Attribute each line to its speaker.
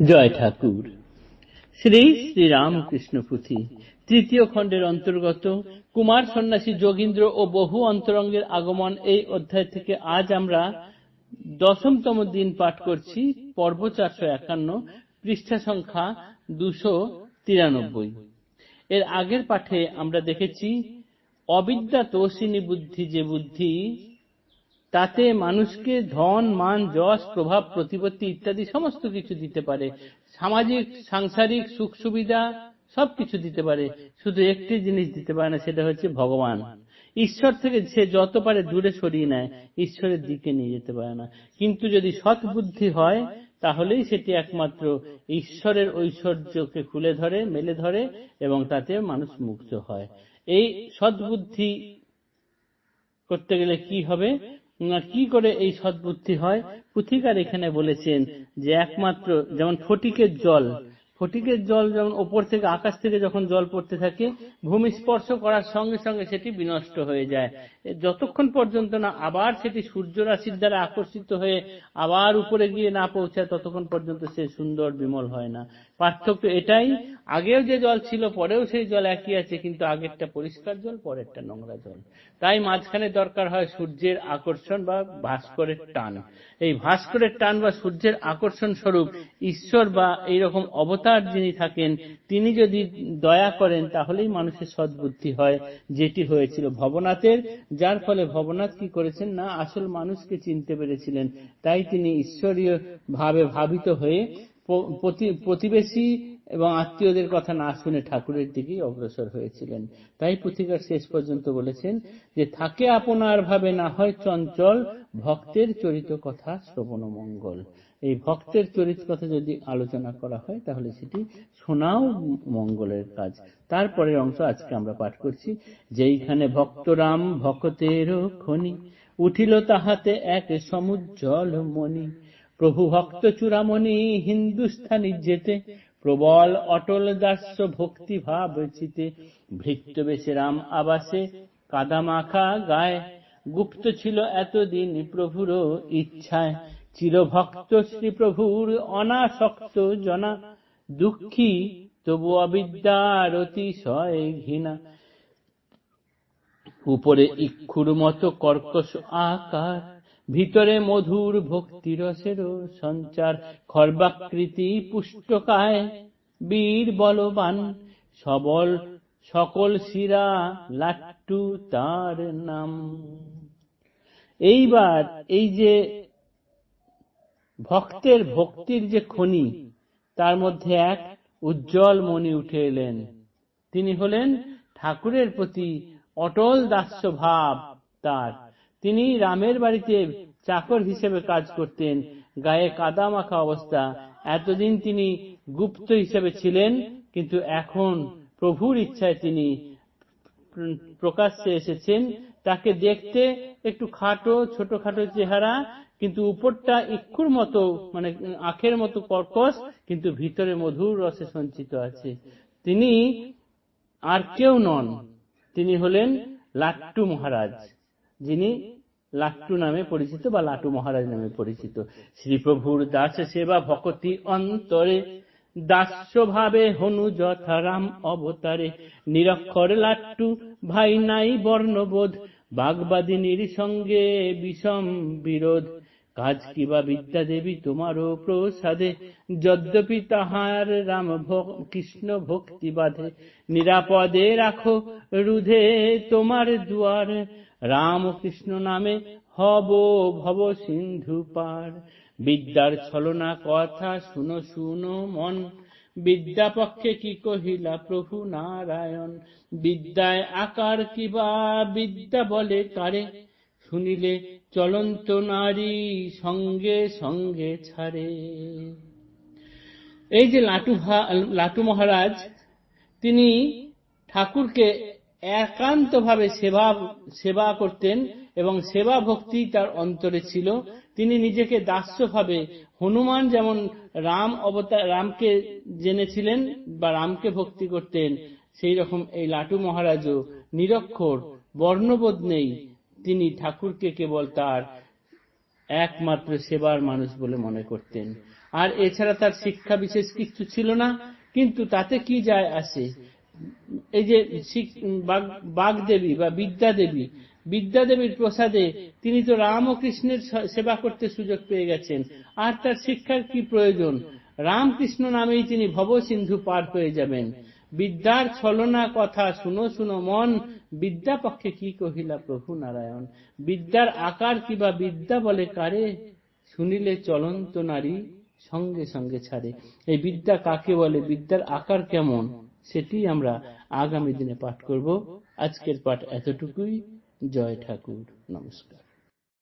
Speaker 1: জয় ঠাকুর। শ্রী শ্রী রামকৃষ্ণ পুঁথি, তৃতীয় খণ্ডের অন্তর্গত, কুমার সন্ন্যাসী যোগীন্দ্র ও বহু অন্তরঙ্গের আগমন এই অধ্যায় থেকে আজ আমরা দশমতম দিন পাঠ করছি, পর্ব চারশো একান্ন, পৃষ্ঠা সংখ্যা দুশো তিরানব্বই। এর আগের পাঠে আমরা দেখেছি, অবিদ্যা তোষিনী বুদ্ধি যে বুদ্ধি তাতে মানুষকে ধন, মান, যশ, প্রভাব, প্রতিপত্তি ইত্যাদি সমস্ত কিছু দিতে পারে। সামাজিক, সাংসারিক, সুখ, সুবিধা সবকিছু দিতে পারে। শুধু একটি জিনিস দিতে পারে না, সেটা হচ্ছে ভগবান। ঈশ্বর থেকে সে যত পারে দূরে সরিয়ে নেয়, ঈশ্বরের দিকে নিয়ে যেতে পারে না। কিন্তু যদি সৎ বুদ্ধি হয়, তাহলেই সেটি একমাত্র ঈশ্বরের ঐশ্বর্যকে খুলে ধরে, মেলে ধরে, এবং তাতে মানুষ মুক্ত হয়। এই সদ্বুদ্ধি করতে গেলে কি হবে? কি করে এই সদ্বুদ্ধি হয়? পুথিকার এখানে বলেছেন যে একমাত্র যেমন ফটিকের জল ফটিকের জল যেমন ওপর থেকে, আকাশ থেকে যখন জল পড়তে থাকে, ভূমি স্পর্শ করার সঙ্গে সঙ্গে সেটি বিনষ্ট হয়ে যায়। যতক্ষণ পর্যন্ত না আবার সেটি সূর্য রাশির দ্বারা আকর্ষিত হয়ে আবার উপরে গিয়ে না পৌঁছায়, ততক্ষণ পর্যন্ত সে সুন্দর বিমল হয় না। পার্থক্য এটাই, আগেও যে জল ছিল, পরেও সেই জল একই আছে, কিন্তু আগেরটা পরিষ্কার জল, পরেরটা নোংরা জল। তাই মাঝখানে দরকার হয় সূর্যের আকর্ষণ বা ভাস্করের টান। এই ভাস্করের টান বা সূর্যের আকর্ষণ স্বরূপ ঈশ্বর বা এইরকম অবতার যিনি থাকেন, তিনি যদি দয়া করেন, তাহলেই মানুষের সদ্বুদ্ধি হয়, যেটি হয়েছিল ভবনাথের। যার ফলে ভবনাথ কি করেছেন না, আসল মানুষকে চিনতে পেরেছিলেন। তাই তিনি ঈশ্বরীয় ভাবে ভাবিত হয়ে প্রতিবেশী এবং আত্মীয়দের কথা না শুনে ঠাকুরের দিকেই অগ্রসর হয়েছিলেন। তাই পুথিকার শেষ পর্যন্ত বলেছেন যে, থাকে আপনার ভাবে না হয় চঞ্চল, ভক্তের চরিত কথা শ্রবণ মঙ্গল এই ভক্তের চরিত কথা যদি আলোচনা করা হয়, তাহলে সেটি শোনাও মঙ্গলের কাজ। তারপরের অংশ আজকে আমরা পাঠ করছি, যেইখানে ভক্তরাম ভক্তের খনি, উঠিল তাহাতে এক সমুজ্জ্বল মণি। প্রভু ভক্ত চূড়ামণি হিন্দুস্থানি যেতে প্রবল অটল দাস্য ভক্তি ভাব চিতে ভৃত্য বেশে রাম আবাসে, কাদামাখা গায়ে। গুপ্ত ছিল এতদিন প্রভুর ইচ্ছায়, চিরভক্ত শ্রী প্রভুর অনাসক্ত জনা। দুঃখী তবু অবিদ্যার অতিশয় ঘৃণা। উপরে ইক্ষুর মতো কর্কশ আকার ভিতরে মধুর ভক্তি রসের সঞ্চার, খর্বাকৃতি পুষ্টকায়, বীর বলবান, সবল সকল শিরা লাট্টু তার নাম। এইবার এই যে ভক্তের ভক্তির যে খনি, তার মধ্যে এক উজ্জ্বল মণি উঠে এলেন। তিনি হলেন ঠাকুরের প্রতি অটল দাস্য ভাব তার। তিনি রামের বাড়িতে চাকর হিসেবে কাজ করতেন। গায়ে কাদা মাখা অবস্থা। এতদিন তিনি গুপ্ত হিসেবে ছিলেন, কিন্তু এখন প্রভুর ইচ্ছায় তিনি প্রকাশ্যে এসেছেন। তাকে দেখতে একটু খাটো, ছোটখাটো চেহারা, কিন্তু উপরটা ইক্ষুর মতো মানে আখের মতো কর্কশ, কিন্তু ভিতরে মধুর রসে সঞ্চিত আছে। তিনি আর কেউ নন। তিনি হলেন লাট্টু মহারাজ, যিনি লাট্টু নামে পরিচিত বা লাটু মহারাজ নামে পরিচিত। শ্রীপ্রভুর দাস সেবা ভকতি অন্তরে দাস্য ভাবে হনু যথারাম অবতারে। নিরক্ষর লাট্টু, ভাই নাই বর্ণবোধ বাগবাদিনীর সঙ্গে বিষম বিরোধ। কাজ কিবা বিদ্যা দেবী, তোমারও প্রসাদে। যদ্যপি তাহার রাম কৃষ্ণ ভক্তি বাধে। নিরাপদে রাখো রুধে তোমার দুয়ার রাম কৃষ্ণ নামে হব, ভব সিন্ধু পার। বিদ্যার ছলনা কথা শুনো শুনো মন। বিদ্যা পক্ষে কি কহিলা, প্রভু নারায়ণ? বিদ্যায় আকার কিবা, বিদ্যা বলে কারে? শুনিলে চলন্ত নারী সঙ্গে সঙ্গে ছাড়ে। এই যে লাটু লাটু মহারাজ, তিনি ঠাকুরকে একান্তভাবে সেবা সেবা করতেন এবং সেবা ভক্তি তার অন্তরে ছিল। তিনি নিজেকে দাস্যভাবে হনুমান যেমন রাম অবতার রামকে জেনেছিলেন বা রামকে ভক্তি করতেন, সেই রকম এই লাটু মহারাজও নিরক্ষর, বর্ণবোধ নেই। তিনি ঠাকুরকে কেবল তার একমাত্র সেবার মানুষ বলে মনে করতেন। আর এছাড়া তার শিক্ষা বিশেষ কিছু ছিল না, কিন্তু তাতে কি যায় আসে? এই যে বাগদেবী বা বিদ্যাদেবী, বিদ্যাদেবীর প্রসাদে তিনি তো রাম ও কৃষ্ণের সেবা করতে সুযোগ পেয়ে গেছেন। আর তার শিক্ষার কি প্রয়োজন? রামকৃষ্ণ নামেই তিনি ভব সিন্ধু পার হয়ে যাবেন। বিদ্যার ছলনা কথা শুনো শুনো মন বিদ্যা পক্ষে কি কহিলা প্রভু নারায়ণ? বিদ্যার আকার কিবা বিদ্যা বলে কারে? শুনিলে চলন্ত নারী সঙ্গে সঙ্গে ছাড়ে। এই বিদ্যা কাকে বলে? বিদ্যার আকার কেমন? সেটি আমরা আগামী দিনে পাঠ করব। আজকের পাঠ এতটুকুই। জয় ঠাকুর। নমস্কার।